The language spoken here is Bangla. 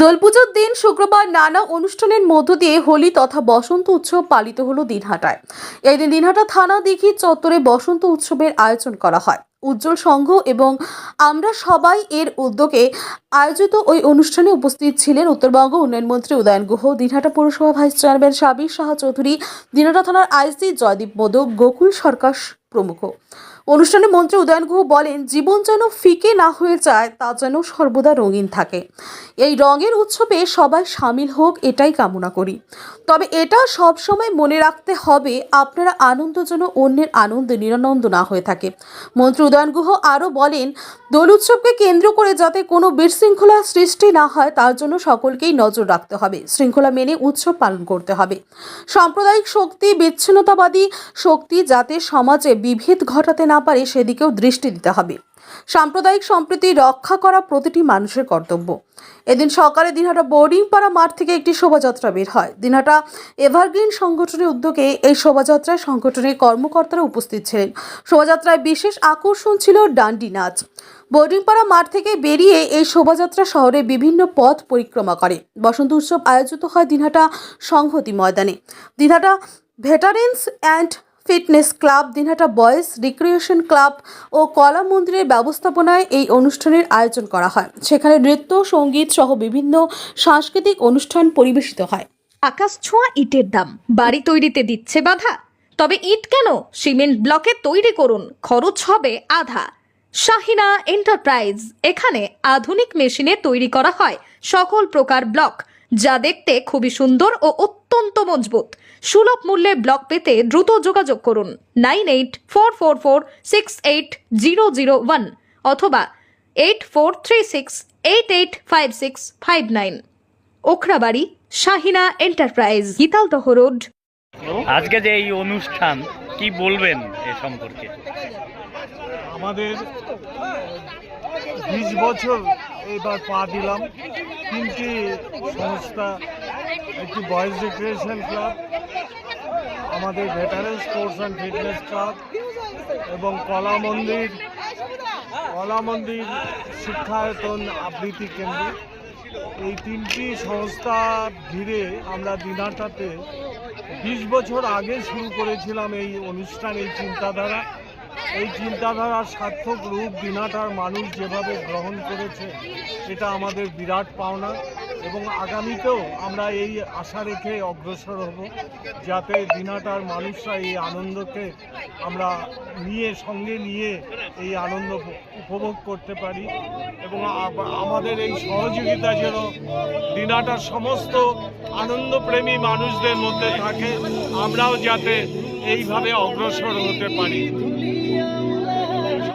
দোলপুজোর দিন শুক্রবার নানা অনুষ্ঠানের মধ্য দিয়ে হোলি তথা বসন্ত উৎসব পালিত হলো দিনহাটায়। এই দিন দিনহাটা থানা দিঘি চত্বরে বসন্ত উৎসবের আয়োজন করা হয়। উজ্জ্বল সংঘ এবং আমরা সবাই এর উদ্যোগে আয়োজিত ওই অনুষ্ঠানে উপস্থিত ছিলেন উত্তরবঙ্গ উন্নয়ন মন্ত্রী উদয়ন গুহ, দিনহাটা পৌরসভা ভাইস চেয়ারম্যান সাবির শাহ চৌধুরী, দিনহাটা থানার আইসি জয়দীপ মোদক, গোকুল সরকার প্রমুখ। অনুষ্ঠানে মন্ত্রী উদয়ন গুহ বলেন, জীবন যেন ফিকে না হয়ে যায়, তা যেন সর্বদা রঙিন থাকে। এই রঙের উৎসবে সবাই সামিল হোক, এটাই কামনা করি। তবে এটা সব সময় মনে রাখতে হবে, আপনারা আনন্দ যেন অন্যের আনন্দে নিরানন্দ না হয়ে থাকে। মন্ত্রী উদয়ন গুহ আরও বলেন, দোল উৎসবকে কেন্দ্র করে যাতে কোনো বিশৃঙ্খলা সৃষ্টি না হয়, তার জন্য সকলকেই নজর রাখতে হবে। শৃঙ্খলা মেনে উৎসব পালন করতে হবে। সাম্প্রদায়িক শক্তি, বিচ্ছিন্নতাবাদী শক্তি যাতে সমাজে বিভেদ ঘটাতে না পারে সেদিকেও দৃষ্টি দিতে হবে। সাম্প্রদায়িক সম্প্রীতি রক্ষা করা প্রতিটি মানুষের কর্তব্য। এদিন সকালে দিনহাটা বোর্ডিংপাড়া মাঠ থেকে একটি শোভাযাত্রা বের হয়। দিনহাটা এভারগ্রিন সংগঠনের উদ্যোগে এই শোভাযাত্রায় সংগঠনের কর্মকর্তারা উপস্থিত ছিলেন। শোভাযাত্রায় বিশেষ আকর্ষণ ছিল ডান্ডি নাচ। বোর্ডিংপাড়া মাঠ থেকে বেরিয়ে এই শোভাযাত্রা শহরে বিভিন্ন পথ পরিক্রমা করে। বসন্ত উৎসব আয়োজিত হয় দিনহাটা সংহতি ময়দানে। Dinhata veterans and fitness club, Dinhata boys recreation club ও কলা মন্দিরের ব্যবস্থাপনায় এই অনুষ্ঠানের আয়োজন করা হয়। সেখানে নৃত্য, সংগীত সহ বিভিন্ন সাংস্কৃতিক অনুষ্ঠান পরিবেশিত হয়। আকাশ ছোঁয়া ইটের দাম। বাড়ি তৈরিতে দিচ্ছে বাধা। তবে ইট কেন? সিমেন্ট ব্লকে তৈরি করুন। খরচ হবে আধা। শাহিনা এন্টারপ্রাইজ। এখানে আধুনিক মেশিনে তৈরি করা হয় সকল প্রকার ব্লক। যা দেখতে খুবই সুন্দর ও অত্যন্ত মজবুত। সুলভ মূল্যে ব্লক পেতে দ্রুত যোগাযোগ করুন nine eight four four four six eight zero zero one অথবা eight four three six eight eight five six five nine. Okhrabari Shahina enterprise Gitaldaha road. আজকে যে এই অনুষ্ঠান কি বলবেন এ সম্পর্কে? আমাদের বিশ বছর এবার পা দিলাম। তিনটি সংস্থা, একটি বয়েজ রিক্রিয়েশন ক্লাব, আমাদের veteran sports and fitness club এবং কলা মন্দির কলা মন্দির শিক্ষায়তন আবৃত্তি কেন্দ্র। এই তিনটি সংস্থা ঘিরে আমরা দিনাটাতে বিশ বছর আগে শুরু করেছিলাম এই অনুষ্ঠান, এই চিন্তাধারা। এই চিন্তাধারার সার্থক রূপ দিনাটার মানুষ যেভাবে গ্রহণ করেছে, এটা আমাদের বিরাট পাওনা। এবং আগামীতেও আমরা এই আশা রেখে অগ্রসর হব যাতে দিনাটার মানুষরা এই আনন্দকে আমরা নিয়ে, সঙ্গে নিয়ে এই আনন্দ উপভোগ করতে পারি। এবং আমাদের এই সহযোগিতা যেন দিনাটার সমস্ত আনন্দপ্রেমী মানুষদের মধ্যে থাকে, আমরাও যাতে এইভাবে অগ্রসর হতে পারি।